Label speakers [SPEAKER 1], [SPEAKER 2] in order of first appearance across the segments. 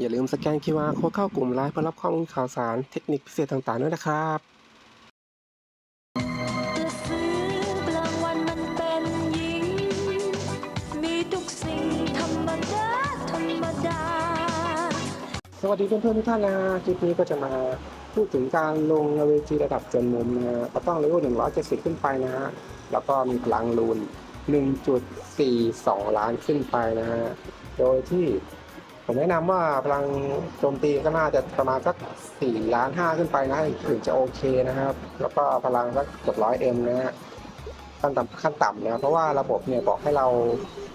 [SPEAKER 1] อย่าลืมสแกน QR โค้ดเข้ากลุ่มไลน์เพื่อรับข้อมูลข่าวสารเทคนิคพิเศษต่างๆด้วยนะครับ
[SPEAKER 2] สวันมันเป็นหญิงมีทุกสิ่งธรรมดาธรรมดา
[SPEAKER 1] สวัสดีเพื่อนๆทุกท่านนะฮะคลิปนี้ก็จะมาพูดถึงการลงเวทีระดับจนมุมนะฮะต้องเลเวล170 ขึ้นไปนะฮะแล้วก็มีพลังรูน 1.42 ล้านขึ้นไปนะฮะโดยที่ ผมแนะนำว่าพลังโจมตีก็น่าจะประมาณสัก4ล้าน5ขึ้นไปนะถึงจะโอเคนะครับ แล้วก็พลังสักเกือบร้อยเอ็มนะฮะขั้นต่ำขั้นต่ำนะเพราะว่าระบบเนี่ยบอกให้เรา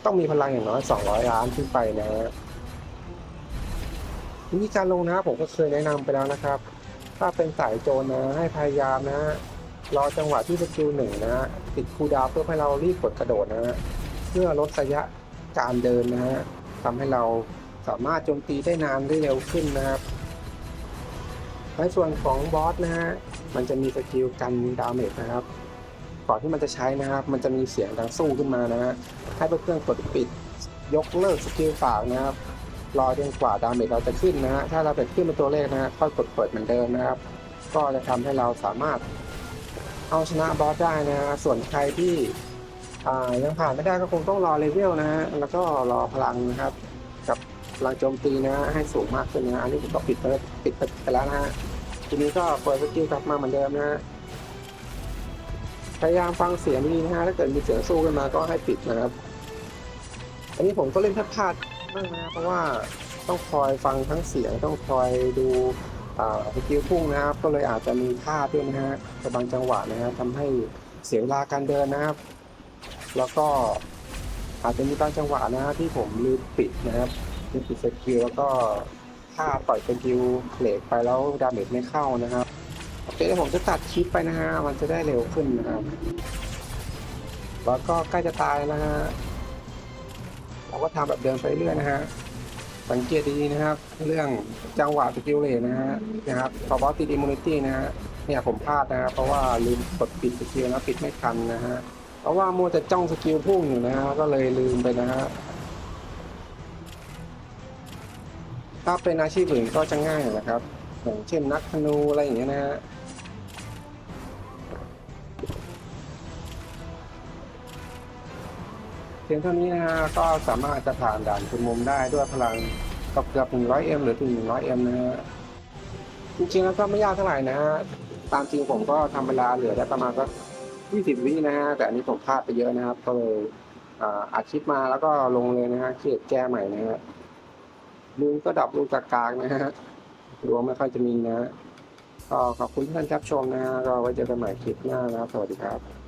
[SPEAKER 1] ต้องมีพลังอย่างน้อย200 ล้านขึ้นไปนะฮะวิธีการลงนะผมก็เคยแนะนำไปแล้วนะครับ ถ้าเป็นสายโจรนะให้พยายามนะรอจังหวะที่สกิลหนึ่งนะ ติดคูดาวเพื่อให้เรารีบกดกระโดดนะฮะเพื่อลดระยะการเดินนะฮะทำให้เรา สามารถโจมตีได้นานได้เร็วขึ้นนะครับในส่วนของบอสนะฮะมันจะมีสกิลกันดาเมจนะครับก่อนที่มันจะใช้นะครับ มันจะมีเสียงดังสู้ขึ้นมานะฮะให้เพื่อนๆกดปิดยกเลิกสกิลฝากนะครับรอจนกว่าดาเมจเราจะขึ้นนะฮะถ้าเราเปิดขึ้นเป็นตัวเลขนะฮะค่อยกดเปิดเหมือนเดิมนะครับ ก็จะทำให้เราสามารถเอาชนะบอสได้นะฮะส่วนใครที่ยังผ่านไม่ได้ก็คงต้องรอเลเวลนะฮะแล้วก็รอพลังนะครับกับ พลังโจมตีนะฮะให้สูงมากขึ้นนะ อันนี้ผมก็ปิดไปปิดไปแล้วนะฮะ ทีนี้ก็เปิดสกิลกลับมาเหมือนเดิมนะฮะ พยายามฟังเสียงดีนะฮะ ถ้าเกิดมีเสียงสู้ขึ้นมาก็ให้ปิดนะครับ อันนี้ผมก็เล่นพลาดๆบ้างนะเพราะว่าต้องคอยฟังทั้งเสียงต้องคอยดูสกิลพุ่งนะครับ ก็เลยอาจจะมีพลาดด้วยนะฮะในบางจังหวะนะฮะทำให้เสียเวลาการเดินนะครับ แล้วก็อาจจะมีบางจังหวะนะฮะที่ผมลืมปิดนะครับ ลืมปิดสกิลแล้วก็ถ้าปล่อยสกิลเหลกไปแล้วดาเมจไม่เข้านะครับโอเคเดี๋ยวผมจะตัดคลิปไปนะฮะมันจะได้เร็วขึ้นนะครับแล้วก็ใกล้จะตายแล้วนะฮะเราก็ทำแบบเดินไปเรื่อยนะฮะสังเกตดีๆนะครับ เรื่องจังหวะสกิลเลนนะฮะนะครับพอบอสติดอิมมูนิตี้นะฮะเนี่ยผมพลาดนะฮะเพราะว่าลืมกดปิดสกิลแล้วปิดไม่ทันนะฮะเพราะว่ามัวแต่จ้องสกิลพุ่งอยู่นะฮะก็เลยลืมไปนะฮะ ถ้าเป็นอาชีพอื่นก็จะง่ายนะครับอย่างเช่นนักธนูอะไรอย่างเงี้ยนะฮะเพียงเท่านี้นะฮะก็สามารถจะผ่านด่านคุณมุมได้ด้วยพลังกับเกือบ 100m หรือถึง 100m นะฮะจริงๆแล้วก็ไม่ยากเท่าไหร่นะฮะตามจริงผมก็ทำเวลาเหลือได้ประมาณสัก20 วินะฮะแต่อันนี้ผมพลาดไปเยอะนะครับก็เลยอัดคลิปมาแล้วก็ลงเลยนะฮะเขียนแก้ใหม่นะฮะ ลุงก็ดับลูกกลางๆนะฮะดวงไม่ค่อยจะมีนะก็ขอบคุณท่านรับชมนะฮะเราไว้เจอกันใหม่คลิปหน้านะครับสวัสดีครับ